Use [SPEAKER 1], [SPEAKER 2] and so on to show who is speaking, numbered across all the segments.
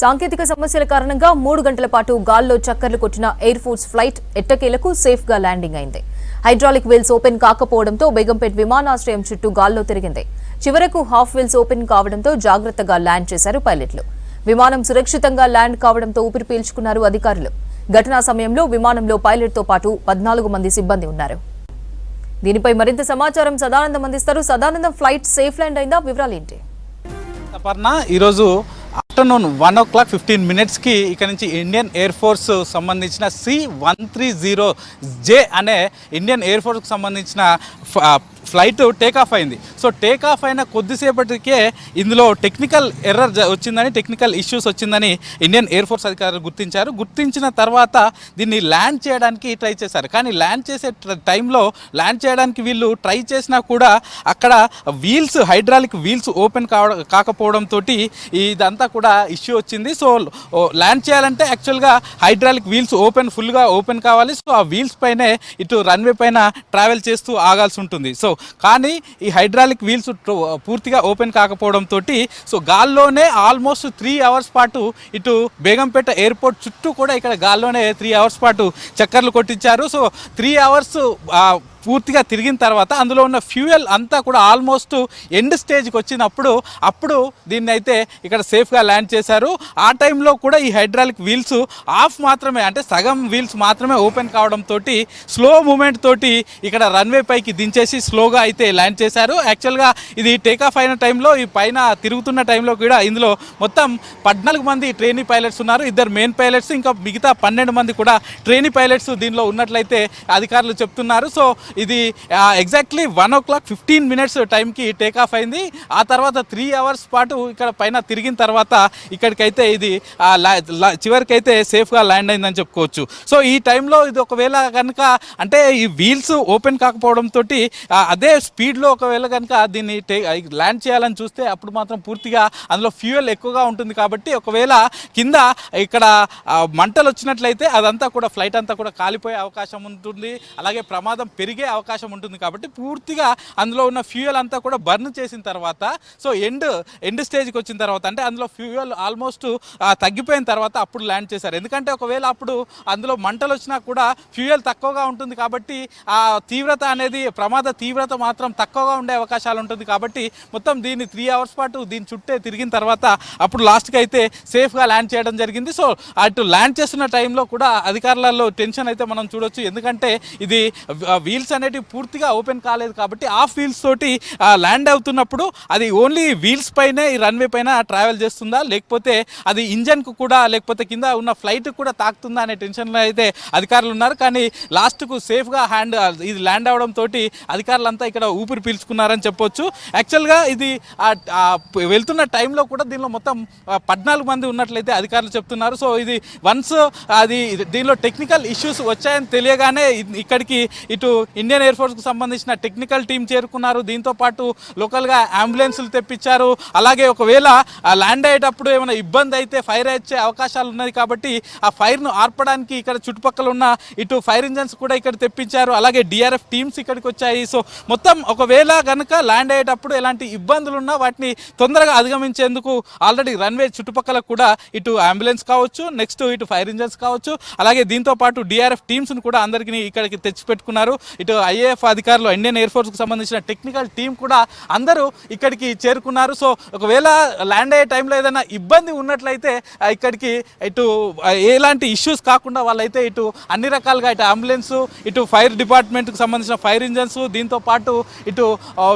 [SPEAKER 1] సాంకేతిక సమస్యల కారణంగా మూడు గంటల పాటు గాల్లో చక్కర్లు కొట్టిన ఎయిర్ ఫోర్స్ ఫ్లైట్ ఎట్టకేలకు సేఫ్గా ల్యాండింగ్ అయింది. హైడ్రాలిక్ వీల్స్ ఓపెన్ కాకపోవడంతో బేగంపేట్ విమానాశ్రయం చుట్టూ గాల్లో తిరిగింది. చివరకు హాఫ్ వీల్స్ ఓపెన్ కావడంతో జాగ్రత్తగా ల్యాండ్ చేశారు పైలట్లు విమానం సురక్షితంగా ల్యాండ్ కావడంతో ఊపిరి పీల్చుకున్నారు అధికారులు. ఘటనా సమయంలో విమానంలో పైలట్తో పాటు పద్నాలుగు మంది సిబ్బంది ఉన్నారు. దీనిపై మరింత సమాచారం సదానందం అందిస్తారు. సదానందం ఫ్లైట్ సేఫ్ ల్యాండ్ అయిందా? వివరాలేంటి
[SPEAKER 2] అపర్ణ ఈరోజు afternoon one o'clock fifteen మినిట్స్కి ఇక్కడ నుంచి ఇండియన్ ఎయిర్ ఫోర్స్ సంబంధించిన C one three zero J అనే ఇండియన్ ఎయిర్ ఫోర్స్కి సంబంధించిన ఫ్లైట్ టేక్ ఆఫ్ అయింది. సో టేక్ ఆఫ్ అయిన కొద్దిసేపటికే ఇందులో టెక్నికల్ ఎర్రర్ వచ్చిందని టెక్నికల్ ఇష్యూస్ వచ్చిందని ఇండియన్ ఎయిర్ ఫోర్స్ అధికారులు గుర్తించారు. గుర్తించిన తర్వాత దీన్ని ల్యాండ్ చేయడానికి ట్రై చేశారు. కానీ ల్యాండ్ చేసే టైంలో ల్యాండ్ చేయడానికి వీళ్ళు ట్రై చేసినా కూడా అక్కడ వీల్స్ హైడ్రాలిక్ వీల్స్ ఓపెన్ కావడం కాకపోవడంతో ఇదంతా కూడా ఇష్యూ వచ్చింది. సో ల్యాండ్ చేయాలంటే యాక్చువల్గా హైడ్రాలిక్ వీల్స్ ఓపెన్ ఫుల్గా ఓపెన్ కావాలి. సో ఆ వీల్స్ పైనే ఇటు రన్వే పైన ట్రావెల్ చేస్తూ ఆగాల్సి ఉంటుంది. సో కానీ ఈ హైడ్రాలిక్ వీల్స్ పూర్తిగా ఓపెన్ కాకపోవడంతో సో గాల్లోనే ఆల్మోస్ట్ త్రీ అవర్స్ పాటు ఇటు బేగంపేట ఎయిర్పోర్ట్ చుట్టూ కూడా ఇక్కడ గాల్లోనే త్రీ అవర్స్ పాటు చక్కర్లు కొట్టించారు. సో త్రీ అవర్స్ పూర్తిగా తిరిగిన తర్వాత అందులో ఉన్న ఫ్యూయల్ అంతా కూడా ఆల్మోస్ట్ ఎండ్ స్టేజ్కి వచ్చినప్పుడు అప్పుడు దీన్ని అయితే ఇక్కడ సేఫ్గా ల్యాండ్ చేశారు. ఆ టైంలో కూడా ఈ హైడ్రాలిక్ వీల్స్ ఆఫ్ మాత్రమే అంటే సగం వీల్స్ మాత్రమే ఓపెన్ కావడంతో స్లో మూమెంట్ తోటి ఇక్కడ రన్వే పైకి దించేసి స్లోగా అయితే ల్యాండ్ చేశారు. యాక్చువల్గా ఇది టేకాఫ్ అయిన టైంలో ఈ పైన తిరుగుతున్న టైంలో కూడా ఇందులో మొత్తం పద్నాలుగు మంది ట్రైనీ పైలట్స్ ఉన్నారు. ఇద్దరు మెయిన్ పైలట్స్ ఇంకా మిగతా పన్నెండు మంది కూడా ట్రైనీ పైలట్స్ దీనిలో ఉన్నట్లయితే అధికారులు చెప్తున్నారు. సో ఇది exactly one o'clock fifteen minutes టైంకి టేక్ ఆఫ్ అయింది. ఆ తర్వాత త్రీ అవర్స్ పాటు ఇక్కడ పైన తిరిగిన తర్వాత ఇక్కడికైతే ఇది చివరికైతే సేఫ్గా ల్యాండ్ అయిందని చెప్పుకోవచ్చు. సో ఈ టైంలో ఇది ఒకవేళ కనుక అంటే ఈ వీల్స్ ఓపెన్ కాకపోవడంతో అదే స్పీడ్లో ఒకవేళ కనుక దీన్ని టే ల్యాండ్ చేయాలని చూస్తే అప్పుడు మాత్రం పూర్తిగా అందులో ఫ్యూయల్ ఎక్కువగా ఉంటుంది కాబట్టి ఒకవేళ కింద ఇక్కడ మంటలు వచ్చినట్లయితే అదంతా కూడా ఫ్లైట్ అంతా కూడా కాలిపోయే అవకాశం ఉంటుంది. అలాగే ప్రమాదం పెరిగే అవకాశం ఉంటుంది కాబట్టి పూర్తిగా అందులో ఉన్న ఫ్యూయల్ అంతా కూడా బర్న్ చేసిన తర్వాత సో ఎండ్ ఎండ్ స్టేజ్కి వచ్చిన తర్వాత అంటే అందులో ఫ్యూయల్ ఆల్మోస్ట్ తగ్గిపోయిన తర్వాత అప్పుడు ల్యాండ్ చేశారు. ఎందుకంటే ఒకవేళ అప్పుడు అందులో మంటలు వచ్చినా కూడా ఫ్యూయల్ తక్కువగా ఉంటుంది కాబట్టి ఆ తీవ్రత అనేది ప్రమాద తీవ్రత మాత్రం తక్కువగా ఉండే అవకాశాలు ఉంటుంది కాబట్టి మొత్తం దీన్ని త్రీ అవర్స్ పాటు దీని చుట్టే తిరిగిన తర్వాత అప్పుడు లాస్ట్కి అయితే సేఫ్గా ల్యాండ్ చేయడం జరిగింది. సో అటు ల్యాండ్ చేస్తున్న టైంలో కూడా అధికారులలో టెన్షన్ అయితే మనం చూడొచ్చు. ఎందుకంటే ఇది వీల్స్ అనేటివి పూర్తిగా ఓపెన్ కాలేదు కాబట్టి ఆ వీల్స్ తోటి ల్యాండ్ అవుతున్నప్పుడు అది ఓన్లీ వీల్స్ పైనే ఈ రన్వే పైన ట్రావెల్ చేస్తుందా? లేకపోతే అది ఇంజన్కు కూడా లేకపోతే కింద ఉన్న ఫ్లైట్ కూడా తాకుతుందా అనే టెన్షన్లో అయితే అధికారులు ఉన్నారు. కానీ లాస్ట్కు సేఫ్గా హ్యాండ్ ఇది ల్యాండ్ అవడం తోటి అధికారులంతా ఇక్కడ ఊపిరి పీల్చుకున్నారని చెప్పొచ్చు. యాక్చువల్గా ఇది వెళ్తున్న టైంలో కూడా దీనిలో మొత్తం పద్నాలుగు మంది ఉన్నట్లయితే అధికారులు చెప్తున్నారు. సో ఇది వన్స్ అది దీనిలో టెక్నికల్ ఇష్యూస్ వచ్చాయని తెలియగానే ఇక్కడికి ఇటు ఇండియన్ ఎయిర్ ఫోర్స్కు సంబంధించిన టెక్నికల్ టీం చేరుకున్నారు. దీంతో పాటు లోకల్గా అంబులెన్సులు తెప్పించారు. అలాగే ఒకవేళ ల్యాండ్ అయ్యేటప్పుడు ఏమైనా ఇబ్బంది అయితే ఫైర్ వచ్చే అవకాశాలు ఉన్నాయి కాబట్టి ఆ ఫైర్ను ఆర్పడానికి ఇక్కడ చుట్టుపక్కల ఉన్న ఇటు ఫైర్ ఇంజన్స్ కూడా ఇక్కడ తెప్పించారు. అలాగే డిఆర్ఎఫ్ టీమ్స్ ఇక్కడికి వచ్చాయి. సో మొత్తం ఒకవేళ కనుక ల్యాండ్ అయ్యేటప్పుడు ఎలాంటి ఇబ్బందులు ఉన్నా వాటిని తొందరగా అధిగమించేందుకు ఆల్రెడీ రన్వే చుట్టుపక్కల కూడా ఇటు అంబులెన్స్ కావచ్చు నెక్స్ట్ ఇటు ఫైర్ ఇంజన్స్ కావచ్చు. అలాగే దీంతో పాటు డిఆర్ఎఫ్ టీమ్స్ను కూడా అందరికీ ఇక్కడికి తెచ్చిపెట్టుకున్నారు. ఇటు ఐఏఎఫ్ అధికారులు ఇండియన్ ఎయిర్ ఫోర్స్కు సంబంధించిన టెక్నికల్ టీం కూడా అందరూ ఇక్కడికి చేరుకున్నారు. సో ఒకవేళ ల్యాండ్ అయ్యే టైంలో ఏదైనా ఇబ్బంది ఉన్నట్లయితే ఇక్కడికి ఇటు ఎలాంటి ఇష్యూస్ కాకుండా వాళ్ళైతే ఇటు అన్ని రకాలుగా ఇటు అంబులెన్స్ ఇటు ఫైర్ డిపార్ట్మెంట్కి సంబంధించిన ఫైర్ ఇంజన్స్ దీంతో పాటు ఇటు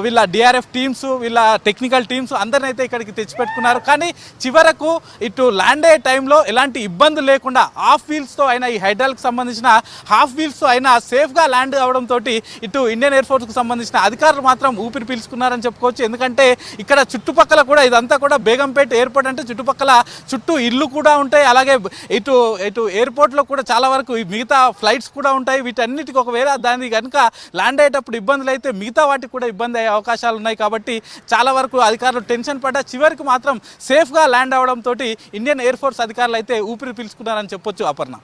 [SPEAKER 2] వీళ్ళ డిఆర్ఎఫ్ టీమ్స్ వీళ్ళ టెక్నికల్ టీమ్స్ అందరిని అయితే ఇక్కడికి తెచ్చిపెట్టుకున్నారు. కానీ చివరకు ఇటు ల్యాండ్ అయ్యే టైంలో ఎలాంటి ఇబ్బంది లేకుండా హాఫ్ వీల్స్తో అయినా ఈ హైడ్రాల్కి సంబంధించిన హాఫ్ వీల్స్తో అయినా సేఫ్గా ల్యాండ్ అవడంతో ఇటు ఇండియన్ ఎయిర్ ఫోర్స్కి సంబంధించిన అధికారులు మాత్రం ఊపిరి పీల్చుకున్నారని చెప్పుకోవచ్చు. ఎందుకంటే ఇక్కడ చుట్టుపక్కల కూడా ఇదంతా కూడా బేగంపేట ఎయిర్పోర్ట్ అంటే చుట్టుపక్కల చుట్టూ ఇల్లు కూడా ఉంటాయి. అలాగే ఇటు ఇటు ఎయిర్పోర్ట్లో కూడా చాలా వరకు మిగతా ఫ్లైట్స్ కూడా ఉంటాయి. వీటన్నిటికి ఒకవేళ దాన్ని కనుక ల్యాండ్ అయ్యేటప్పుడు ఇబ్బందులు అయితే మిగతా వాటికి కూడా ఇబ్బంది అయ్యే అవకాశాలు ఉన్నాయి. కాబట్టి చాలా వరకు అధికారులు టెన్షన్ పడ్డా చివరికి మాత్రం సేఫ్గా ల్యాండ్ అవడంతో ఇండియన్ ఎయిర్ ఫోర్స్ అధికారులు అయితే ఊపిరి పీల్చుకున్నారని చెప్పొచ్చు అపర్ణ.